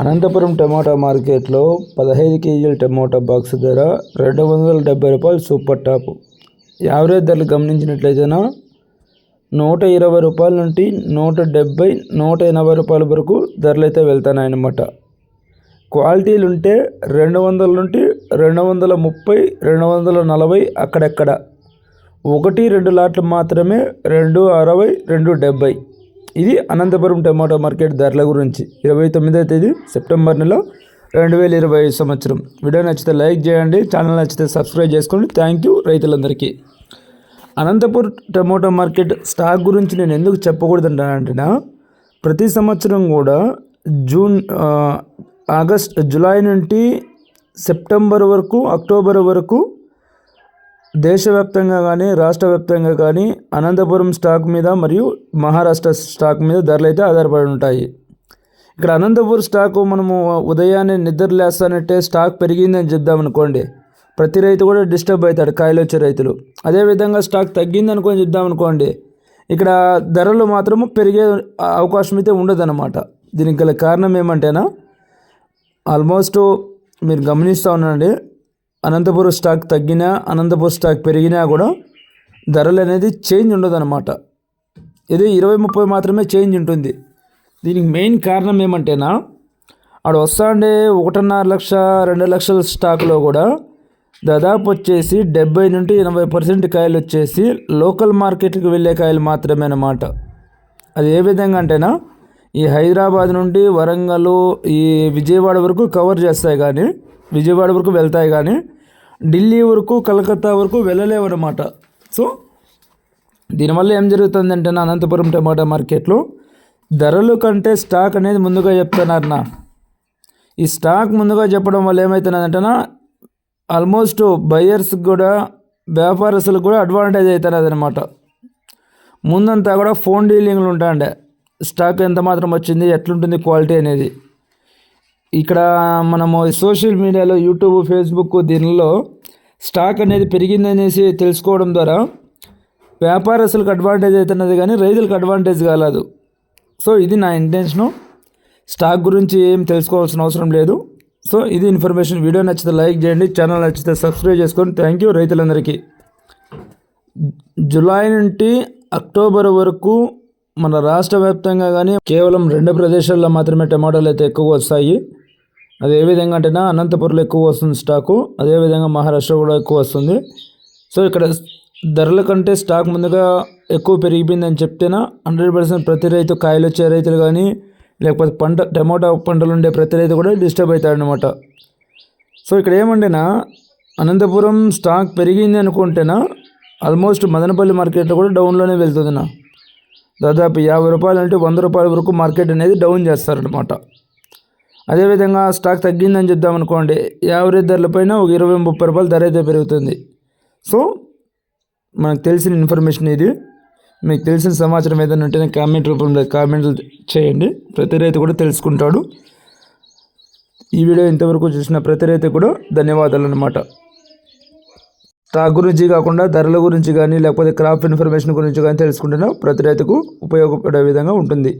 అనంతపురం టమాటా మార్కెట్లో పదహైదు కేజీల టమాటా బాక్స్ ధర రెండు వందల డెబ్బై రూపాయలు సూపర్ టాప్. యావరేజ్ ధరలు గమనించినట్లయితేనా? నూట ఇరవై రూపాయల నుండి నూట డెబ్బై నూట ఎనభై రూపాయల వరకు ధరలు అయితే వెళ్తున్నాయన్నమాట. క్వాలిటీలు ఉంటే రెండు వందల నుండి రెండు వందల ముప్పై రెండు వందల నలభై అక్కడెక్కడ? ఒకటి రెండు లాట్లు మాత్రమే రెండు అరవై రెండు డెబ్బై. ఇది అనంతపురం టమాటో మార్కెట్ ధరల గురించి. ఇరవై తొమ్మిదో తేదీ సెప్టెంబర్ నెల రెండు వేల ఇరవై సంవత్సరం. వీడియో నచ్చితే లైక్ చేయండి ఛానల్ నచ్చితే సబ్స్క్రైబ్ చేసుకోండి. థ్యాంక్ యూ రైతులందరికీ. అనంతపూర్ టమోటా మార్కెట్ స్టాక్ గురించి నేను ఎందుకు చెప్పకూడదంటానంటేనా ప్రతి సంవత్సరం కూడా జూన్ ఆగస్ట్ జూలై నుండి సెప్టెంబర్ వరకు అక్టోబర్ వరకు దేశవ్యాప్తంగా కానీ రాష్ట్ర వ్యాప్తంగా కానీ అనంతపురం స్టాక్ మీద మరియు మహారాష్ట్ర స్టాక్ మీద ధరలు అయితే ఆధారపడి ఉంటాయి. ఇక్కడ అనంతపురం స్టాక్ మనము ఉదయాన్నే నిద్ర లేస్తానంటే స్టాక్ పెరిగిందని చెప్దామనుకోండి ప్రతి రైతు కూడా డిస్టర్బ్ అవుతాడు కాయలు వచ్చే రైతులు. అదేవిధంగా స్టాక్ తగ్గిందనుకొని చెప్దామనుకోండి ఇక్కడ ధరలు మాత్రము పెరిగే అవకాశం అయితే ఉండదన్నమాట. దీనికి గల కారణం ఏమంటేనా ఆల్మోస్ట్ మీరు గమనిస్తూ ఉండండి అనంతపురం స్టాక్ తగ్గినా అనంతపురం స్టాక్ పెరిగినా కూడా ధరలు అనేది చేంజ్ ఉండదన్నమాట. ఇది ఇరవై ముప్పై మాత్రమే చేంజ్ ఉంటుంది. దీనికి మెయిన్ కారణం ఏమంటేనా ఆడ వస్తాండే ఒకటిన్నర లక్ష రెండు లక్షల స్టాక్లో కూడా దాదాపు వచ్చేసి డెబ్బై నుండి ఎనభై పర్సెంట్ కాయలు వచ్చేసి లోకల్ మార్కెట్కి వెళ్ళే కాయలు మాత్రమే అన్నమాట. అది ఏ విధంగా అంటేనా ఈ హైదరాబాద్ నుండి వరంగల్ ఈ విజయవాడ వరకు కవర్ చేస్తాయి కానీ విజయవాడ వరకు వెళ్తాయి కానీ ఢిల్లీ వరకు కలకత్తా వరకు వెళ్ళలేవు అనమాట సో దీనివల్ల ఏం జరుగుతుందంటే నా అనంతపురం టమాటా మార్కెట్లో ధరలు కంటే స్టాక్ అనేది ముందుగా చెప్తున్నారు ఈ స్టాక్ ముందుగా చెప్పడం వల్ల ఏమవుతున్నదంటేనా ఆల్మోస్ట్ బయర్స్ కూడా వ్యాపారస్తులకు కూడా అడ్వాంటేజ్ అవుతున్నది అనమాట ముందంతా కూడా ఫోన్ డీలింగ్లు ఉంటాండే స్టాక్ ఎంత మాత్రం వచ్చింది ఎట్లుంటుంది క్వాలిటీ అనేది. ఇక్కడ మనము సోషల్ మీడియాలో యూట్యూబ్ ఫేస్బుక్ దీనిలో స్టాక్ అనేది పెరిగిందనేసి తెలుసుకోవడం ద్వారా వ్యాపారస్తులకు అడ్వాంటేజ్ అవుతున్నది కానీ రైతులకు అడ్వాంటేజ్ కాలేదు. సో ఇది నా ఇంటెన్షను స్టాక్ గురించి ఏం తెలుసుకోవాల్సిన అవసరం లేదు. సో ఇది ఇన్ఫర్మేషన్ వీడియో నచ్చితే లైక్ చేయండి. ఛానల్ నచ్చితే సబ్స్క్రైబ్ చేసుకొని థ్యాంక్ యూ రైతులందరికీ. జూలై నుండి అక్టోబర్ వరకు మన రాష్ట్ర వ్యాప్తంగా కానీ కేవలం రెండు ప్రదేశాల్లో మాత్రమే టమాటాలు అయితే ఎక్కువగా వస్తాయి. అది ఏ విధంగా అంటేనా అనంతపురంలో ఎక్కువ వస్తుంది స్టాకు అదేవిధంగా మహారాష్ట్ర కూడా ఎక్కువ వస్తుంది. సో ఇక్కడ ధరల కంటే స్టాక్ ముందుగా ఎక్కువ పెరిగిపోయిందని చెప్తేనా హండ్రెడ్ పర్సెంట్ ప్రతి రైతు కాయలు వచ్చే రైతులు కానీ లేకపోతే పంట టమోటా పంటలు ఉండే ప్రతి రైతు కూడా డిస్టర్బ్ అవుతాడనమాట సో ఇక్కడ ఏమంటేనా అనంతపురం స్టాక్ పెరిగింది అనుకుంటేనా ఆల్మోస్ట్ మదనపల్లి మార్కెట్లో కూడా డౌన్లోనే వెళ్తుందినా దాదాపు యాభై రూపాయలు అంటే వంద రూపాయల వరకు మార్కెట్ అనేది డౌన్ చేస్తారనమాట అదేవిధంగా స్టాక్ తగ్గిందని చెప్దాం అనుకోండి యావరేజ్ ధరలపైన ఒక ఇరవై ముప్పై రూపాయలు ధర అయితే పెరుగుతుంది. సో మనకు తెలిసిన ఇన్ఫర్మేషన్ ఇది. మీకు తెలిసిన సమాచారం ఏదైనా ఉంటే కామెంట్ రూపంలో కామెంట్లు చేయండి. ప్రతి రైతు కూడా తెలుసుకుంటాడు. ఈ వీడియో ఇంతవరకు చూసిన ప్రతి రైతు కూడా ధన్యవాదాలు అనమాట స్టాక్ గురించి కాకుండా ధరల గురించి కానీ లేకపోతే క్రాప్ ఇన్ఫర్మేషన్ గురించి కానీ తెలుసుకుంటున్నా ప్రతి రైతుకు ఉపయోగపడే విధంగా ఉంటుంది.